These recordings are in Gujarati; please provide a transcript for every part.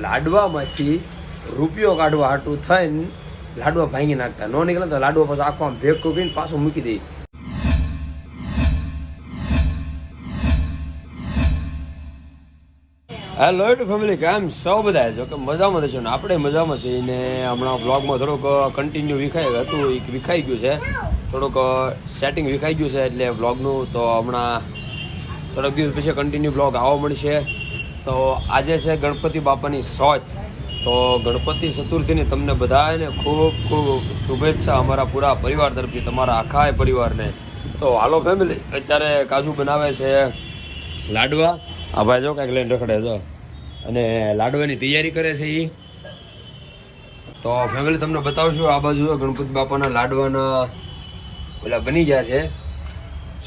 લાડવામાંથી રૂપિયો કાઢવા હાટું થઈને લાડવા ભાંગી નાખતા. નો નીકળે તો લાડવા પાછો આખો આમ ભેગ કરીને પાછો મૂકી દઈ હેલો ટુ ફેમિલી કેમ સૌ બધા? જો કે મજામાં છે ને? આપણે મજામાં છીએ ને હમણાં બ્લોગમાં થોડુંક કન્ટિન્યુ વિખાઈ હતું, એક વિખાઈ ગયું છે. થોડુંક સેટિંગ વિખાઈ ગયું છે એટલે બ્લોગનું તો હમણાં થોડાક દિવસ પછી કન્ટિન્યુ બ્લોગ આવવા મળશે. તો આજે છે ગણપતિ બાપાની સોચ તો ગણપતિ ચતુર્થીની તમને બધાને ખૂબ ખૂબ શુભેચ્છા અમારા પૂરા પરિવાર તરફથી, તમારા આખા પરિવારને. તો હાલો ફેમિલી અત્યારે કાજુ બનાવે છે લાડવા. આ ભાઈ જો કાંઈક લઈને રખડે જો અને લાડવાની તૈયારી કરે છે એ તો ફેમિલી તમને બતાવશું આ બાજુ ગણપતિ બાપાના લાડવાના પેલા બની ગયા છે.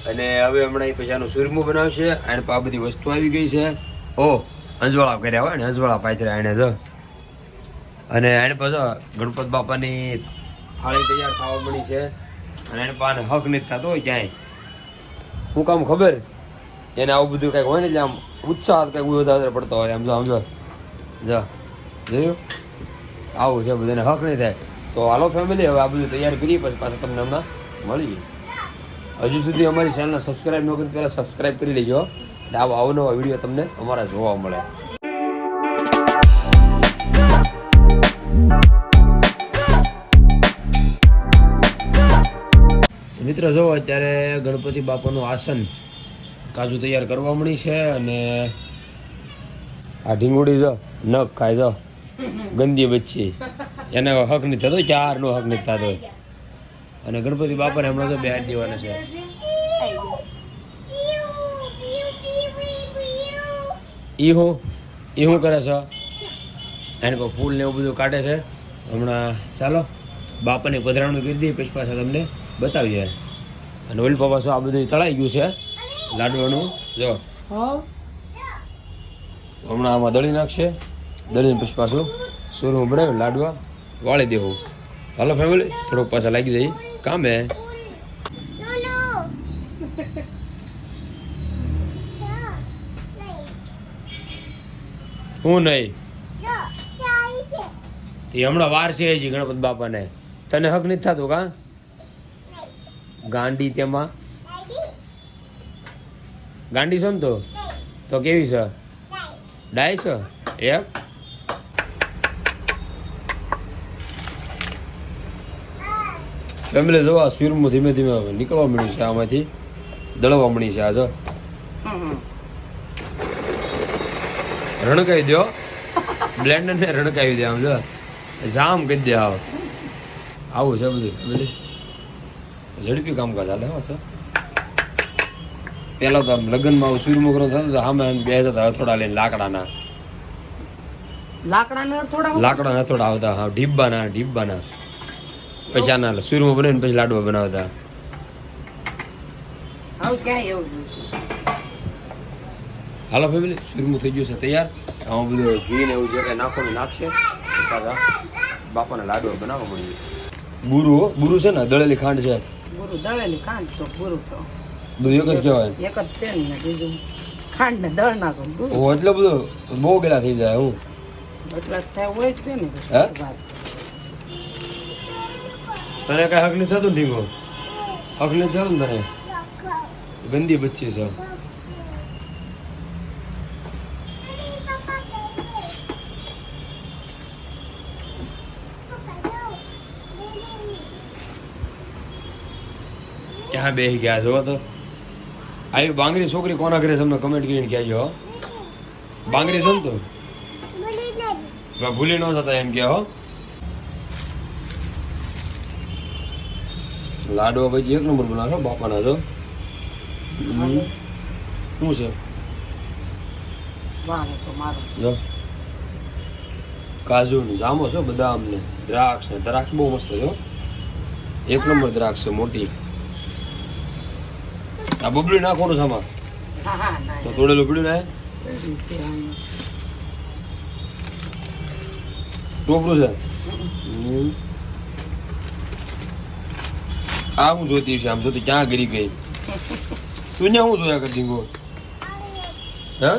અને હવે હમણાં એ પછી આનું સુરમું બનાવશે. અને આ બધી વસ્તુ આવી ગઈ છે. ઓ, અંજવાળા કર્યા હોય ને, અંજવાળા પાથર્યા એને જો. અને એને પાછો ગણપત બાપાની થાળી તૈયાર થવા મળી છે. અને એને પાને હક નથી થતો હોય ક્યાંય. શું કામ ખબર? એને આવું બધું કંઈક હોય ને એટલે આમ ઉત્સાહ કંઈક વધારે પડતો હોય. આમ જો આમ જો. જો, જોયું? આવું છે બધાને હક નહીં થાય. તો હાલો ફેમિલી હવે આ બધું તૈયાર કરીએ પછી પાછા તમને હમણાં મળીએ. હજુ સુધી અમારી ચેનલને સબસ્ક્રાઈબ ન કરી પહેલાં સબસ્ક્રાઈબ કરી લેજો. એટલે આવા અવનવા વીડિયો તમને અમારા જોવા મળે. મિત્રો જો અત્યારે ગણપતિ બાપાનું આસન કાજુ તૈયાર કરવા મળી છે અને આ ઢીંગુડી જો નખ ખાય જો ગંદી બચ્ચી. એને હક નથી થતો ચારનો હક નથી થતો. અને ગણપતિ બાપાને હમણાં તો બેહાડી દેવાના છે. ઈ હું ઈ હું કરે છે. એને કોઈ ફૂલ ને એવું બધું કાઢે છે. હમણાં ચાલો બાપાને પધરામણી કરી દઈએ પછી પાછા તમને બતાવીએ. અને ઓલી પપ્પા શું આ બધું તળાઈ ગયું છે? લાડવાનું. જો. હમણાં આમાં દળી નાખશે. દળીને પછી પાછું સુરું બનાવ્યું લાડવા વાળી દેવું. હાલો ફેમિલી થોડોક પાછા લાગી જાય. કામે. હું નહીં. તે હમણાં વાર છે હજી ગણપત બાપાને. તને હક નથી થતું કા? ગાંડી તેમાં. ગાંડી છો ને તો? તો કેવી છે? ડાય છે? એમ? ફેમિલી જો આ ધીમે ધીમે નીકળવા મળ્યું છે આમાંથી. દળવા મળી છે આ જો. રણકાવી દો. બ્લેન્ડર ને રણકાવી દે આમ જો. જામ કરી દે આવ. આવું છે બધું. ફેમિલી ઝડપી કામકાજ હાલે હો તો. પેલા તો આમ લગ્નમાં આવું સૂર્ય મુકરો થતો તો સામે એમ બે જતા હથોડા લઈને લાકડાના. લાકડાના થોડા લાકડા હથોડા આવતા હા ઢીબ્બાના ઢીબ્બાના. પછી આના સૂરમાં બનાવીને પછી લાડવા બનાવતા. આવું ક્યાં એવું હાલો ફેમિલી સૂરમું થઈ ગયું છે તૈયાર. આમાં બધું ઘી ને એવું જે કાંઈ નાખવાનું નાખશે. પાછા બાપાના લાડવા બનાવવા મળી બુરું બુરુ બુરુ છે ને દળેલી ખાંડ છે. બુરુ દળેલી ખાંડ તો બુરુ તો. બધું એક જ કહેવાય. એક જ છે ને બીજું ખાંડ ને દળ નાખો. ઓ એટલે બધો બહુ ગેલા થઈ જાય હું એટલા થાય હોય છે ને હે? તને કઈ હકલી થતું ઢીંગો? હકલી થતું ને તને? ગંદી બચ્ચી છે. ક્યાં બે ગયા છો તો. આવી બાંગરી છોકરી કોના ઘરે છે? અમને કમેન્ટ કરીને કહેજો હો. બાંગરી છે ને તો? ભૂલી ન થતા એમ કે હો. લાડવા ભાઈ એક નંબર બનાવો બાપાના જો. શું છે? જો. કાજુ ને જામો છો બદામ ને દ્રાક્ષ ને દ્રાક્ષ બહુ મસ્ત છે એક નંબર દ્રાક્ષ છે મોટી. આ બબડી નાખવાનું છે આમાં. હા હા ના તો થોડે પીડ્યું ને ટોપરું છે. આ હું જોતી છે આમ જોતી ક્યાં ગરી ગઈ? તું ને હું જોયા કરતી ગો હે?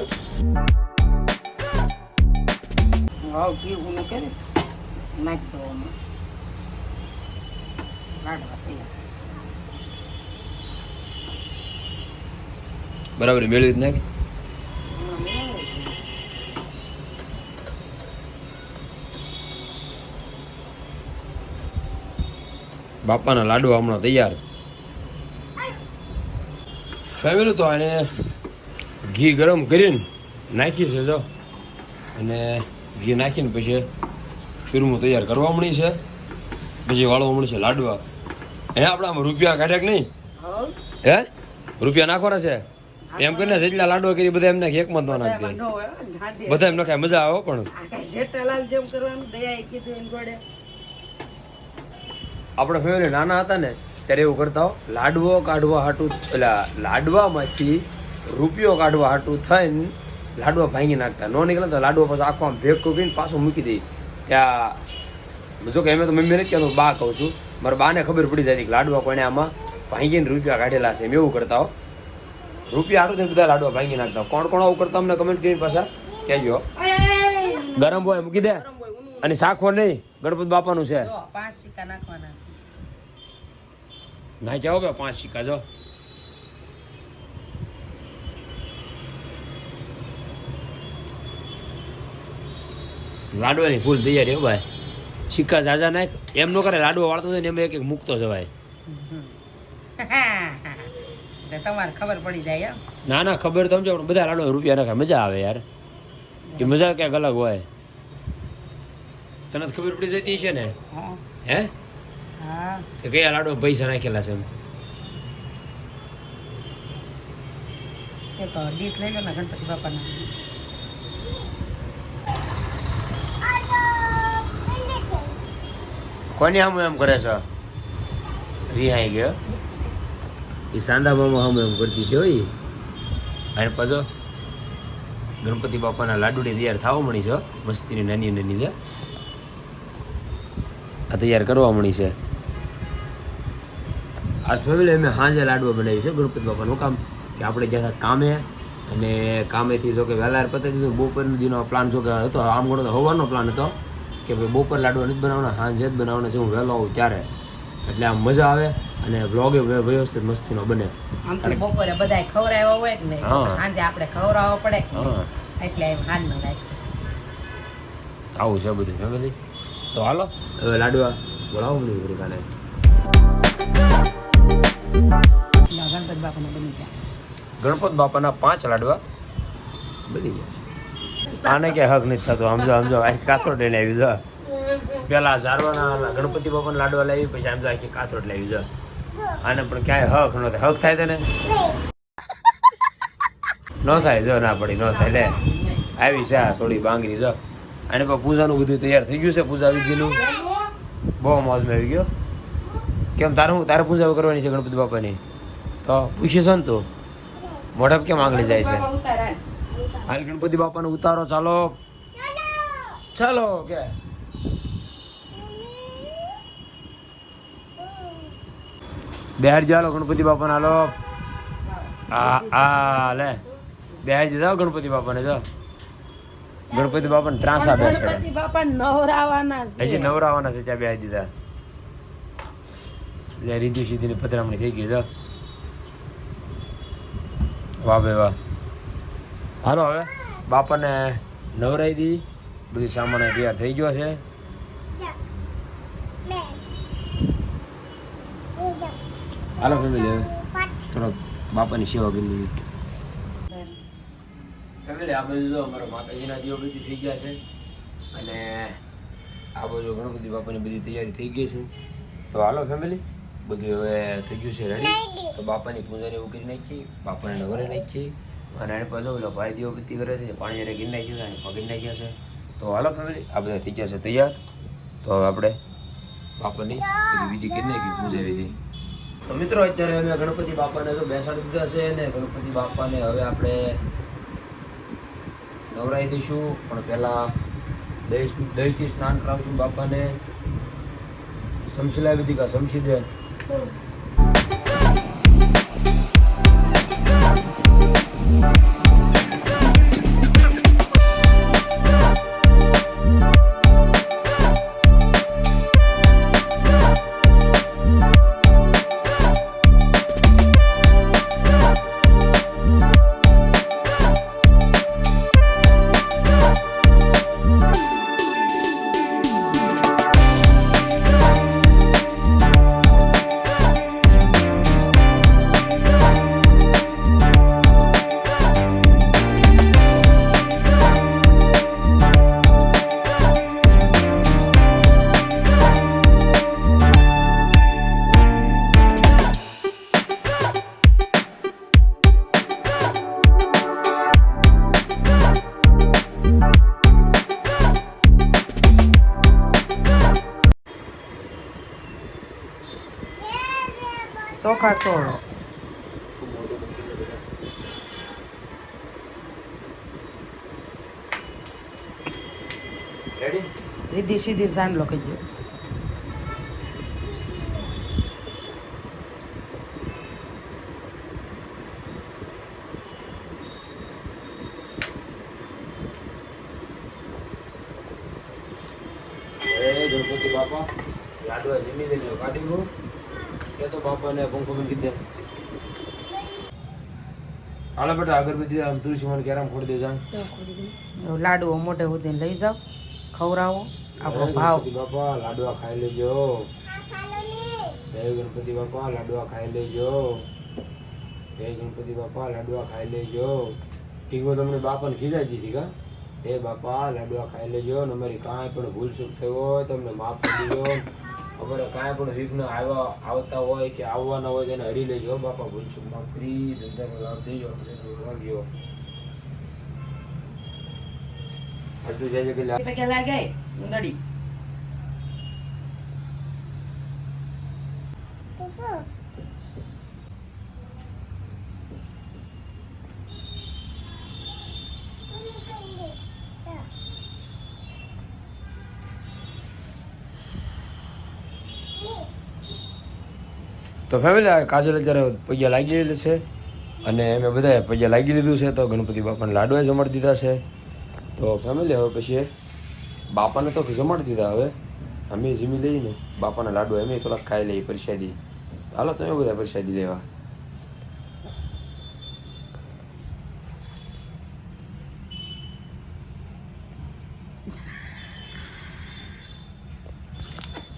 કરે નાખ તૈયાર. બરાબર મેળવી જ નાખી. બાપાના લાડુ હમણાં તૈયાર. ફેમિલી તો આને ઘી ગરમ કરીને નાખી છે જો. અને ઘી નાખીને પછી ચૂરમું તૈયાર કરવા મળી છે. પછી વાળવા મળી છે લાડવા. હે આપણે આમાં રૂપિયા કાઢ્યા કે નહીં? હે? રૂપિયા નાખવાના છે? એમ કરીને જેટલા લાડવા કરી બધા એમને એકમાં ન નાખી. બધા એમ નખાય મજા આવે પણ આ જેઠાલાલ જેમ કરવાનું દયાએ કીધું એમ જોડે. આપણે ફેમિલી નાના હતા ને ત્યારે એવું કરતા હો લાડવો કાઢવા હાટું પેલા લાડવામાંથી રૂપિયો કાઢવા હાટું થઈને લાડવા ભાંગી નાખતા. નો નીકળે તો લાડવો પાછો આખો આમ ભેગ કરીને પાછો મૂકી દઈ ત્યાં જો કે એમ તો મમ્મી નથી કહેતો બા કહું છું. મારા બાને ખબર પડી જાય કે લાડવા કોઈને આમાં ભાંગીને રૂપિયા કાઢેલા છે એમ એવું કરતા હો. રૂપિયા હાટું થઈને બધા લાડવા ભાંગી નાખતા કોણ કોણ આવું કરતા અમને કમેન્ટ કરીને પાછા કહેજો. ગરમ હોય મૂકી દે. અને શાખો નહીં, ગણપત બાપાનું છે. પાંચ સિક્કા નાખવાના ના જાઓ કે પાંચ સિક્કા જો લાડવાની ફૂલ તૈયારી હો ભાઈ. સિક્કા ઝાઝા નાખ. એમ નો કરે, લાડવા વાળતો હોય ને એમ એક એક મૂકતો જવાય. તમારે ખબર પડી જાય. ના ના ખબર તો સમજો પણ બધા લાડો રૂપિયા નાખે મજા આવે યાર. એ મજા ક્યાંક અલગ હોય. તને ખબર પડી જતી છે ને? હે. હા? કયા લાડો પૈસા નાખેલા છે એમ? એક ડીશ લઈ લો ને ગણપતિ બાપાના. કોની આમ એમ કરે છે? રિહાઈ ગયો? એ સાંદા મામા આમ એમ કરતી જોઈ અને પાછો ગણપતિ બાપાના લાડુડી તૈયાર થવા મળી છે મસ્તીની નાની નાની છે. આ તૈયાર કરવા મળી છે. આજ ફેમિલી અમે સાંજે લાડવા બનાવી છે ગણપતિ બાપાનું. કામ કે આપણે જ્યાં કામે અને કામેથી જો કે વહેલા પતાવી દીધું બપોરનો દીનો પ્લાન જો કે હતો. આમ ગણો તો હવાનો પ્લાન હતો કે ભાઈ બપોર લાડવા નથી બનાવવાના સાંજે જ બનાવવાના છે હું વહેલો આવું ત્યારે. એટલે આમ મજા આવે. અને વ્લોગે વ્યવસ્થિત મસ્તીનો બને. આમ તો બપોરે બધાય ખવડાવ્યા હોય કે નહીં? સાંજે આપણે ખવડાવવા પડે કે એટલે એમ હાથનો રાખ્યો છે. આવું છે બધું ફેમિલી તો હાલો. હવે લાડવા બોલાવો મને કાલે. ના, ગણપતિ બાપાના બની ગયા. ગણપત બાપાના પાંચ લાડવા. બની ગયા છે. આને કે હક નથી થતો સમજો સમજો આખી કાથરોટ લઈને આવી જો. પેલા ઝારવાના ગણપતિ બાપાના લાડવા લાવી પછી આમ આખી કાથરોટ લાવી જો. આને પણ ક્યાંય હક ન થાય. હક થાય તને? ન થાય જો ના પડી ન થાય. લે આવી છે આ થોડી બાંગરી જો. અને પણ પૂજાનું બધું તૈયાર થઈ ગયું છે પૂજા વિધિનું. બહુ મોજમાં આવી ગયો. કેમ તારે તારે પૂજા કરવાની છે ગણપતિ બાપાની? તો પૂછીશ ને તું? મોઢા પર કેમ આંગળી જાય છે? હાલ ગણપતિ બાપાનો ઉતારો ચાલો. ચાલો કે. બેહાર ચાલો ગણપતિ બાપાને હાલો. આ આ લે. બેહાર જાઓ ગણપતિ બાપાને જો. ગણપતિ બાપાને ત્રાસા બેસે ગણપતિ બાપા નવરાવાના છે. હજી નવરાવાના છે ત્યાં બેહાર દીધા. લે રીધી સીધીની પધરામણી થઈ ગઈ જો. વાહ બે વાહ. હાલો હવે બાપાને નવરાઈ દી. બધી સામાન તૈયાર થઈ ગયો છે. હાલો ફેમિલી હવે થોડોક બાપાની સેવા કરી લેવી ફેમિલી આ બધું જો અમારા માતાજીના દીવો બધી થઈ ગયા છે. અને આ બાજુ બધી બાપાની બધી તૈયારી થઈ ગઈ છે. તો હાલો ફેમિલી બધું હવે થઈ ગયું છે રેડી તો બાપાની પૂજા એવું કરી નાખી બાપાને નવરે નાખી અને એને પાછો ઓલો ભાઈ દીવો બધી કરે છે પાણી એને ગીર નાખ્યું છે અને નાખ્યા છે. તો હાલો ફેમિલી આ બધા થઈ ગયા છે તૈયાર. તો હવે આપણે બાપાની બીજી વિધિ કરી નાખી પૂજા વિધિ. તો મિત્રો, અત્યારે અમે ગણપતિ બાપાને તો બેસાડી દીધા છે ને ગણપતિ બાપાને હવે આપણે નવરાઈ દઈશું. પણ પહેલાં દહીં દહીંથી સ્નાન કરાવશું બાપાને. સમસી લાવી દીધા સમસી દે Thank ચોળો રેડી રીધી સીધી ચાંદલો કહી એ ગણપતિ બાપા લાડવા જમી લેજો કાઢી ગયો તો બાપાને પંખો બંધ કીધે હાલો બેટા અગરબત્તી આમ તુલસી મને ક્યારામ ખોડી દેજા એવું લાડુઓ મોઢે સુધી લઈ જાઓ ખવડાવો આપણો ભાવ. બાપા લાડવા ખાઈ લેજો. જય ગણપતિ બાપા લાડવા ખાઈ લેજો. જય ગણપતિ બાપા લાડવા ખાઈ લેજો. ટીંગો તમને બાપાને ખીજાઈ દીધી કા? હે બાપા લાડવા ખાઈ લેજો. ને અમારી કાંઈ પણ ભૂલ ચૂક થયો હોય તમને માફ કરી દેજો અમારે કાંઈ પણ વિઘ્ન આવ્યા આવતા હોય કે આવવાના હોય તેને હરી લેજો બાપા ભૂલ ચૂક માફ કરી લાભ દેજો વાગ્યો આટલું જાય છે કે લાગે ઉંદડી. તો ફેમિલી, આ કાજલ અત્યારે પૈયા લાગી લીધું છે. અને અમે બધાએ પૈયા લાગી લીધું છે, તો ગણપતિ બાપાને લાડવા જમાડી દીધા છે. તો ફેમિલી, હવે પછી બાપાને તો જમાડી દીધા હવે. અમે જીમી લઈને બાપાના લાડવા અમે થોડાક ખાઈ લઈએ, પરસાદી. હાલો, તમે બધા પરસાદી લેવા.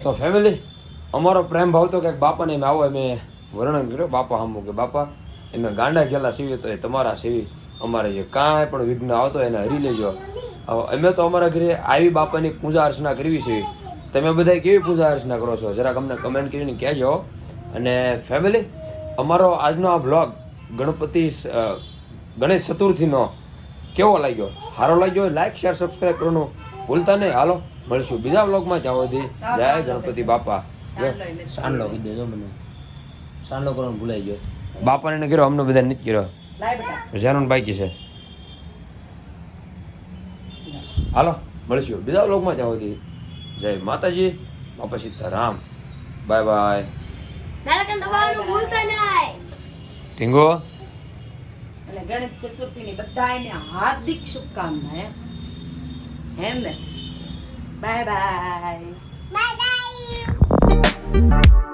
તો ફેમિલી અમારો પ્રેમ ભાવ તો કંઈક બાપાને એમ આવો અમે વર્ણન કર્યો. બાપા હમું કે, બાપા, એમે ગાંડા ગયેલા સીવી તો એ તમારા સીવી અમારે જે કાંઈ પણ વિઘ્ન આવતો એને હરી લેજો. અમે તો અમારા ઘરે આવી બાપાની પૂજા અર્ચના કરવી છે. તમે બધા કેવી પૂજા અર્ચના કરો છો? જરાક અમને કમેન્ટ કરીને કહેજો. અને ફેમિલી અમારો આજનો આ બ્લોગ ગણપતિ ગણેશ ચતુર્થીનો કેવો લાગ્યો? સારો લાગ્યો લાઈક શેર સબસ્ક્રાઈબ કરવાનું ભૂલતા નહીં. હાલો, મળશું બીજા બ્લોગમાં સુધી. જય ગણપતિ બાપા. જો, સાંડલો કહી દેજો મને. સાંડલો કરવાનું ભૂલાઈ ગયો. બાપાને એને કર્યો અમને બધા નથી કર્યો. જેનું બાકી છે. હાલો મળીશું. બીજા લોકમાં ત્યાં સુધી જય માતાજી. બાપા સીતારામ બાય બાય. ટીંગો. અને ગણેશ ચતુર્થીની બધાને હાર્દિક શુભકામના એમ. એમ ને? બાય. Bye bye. બાય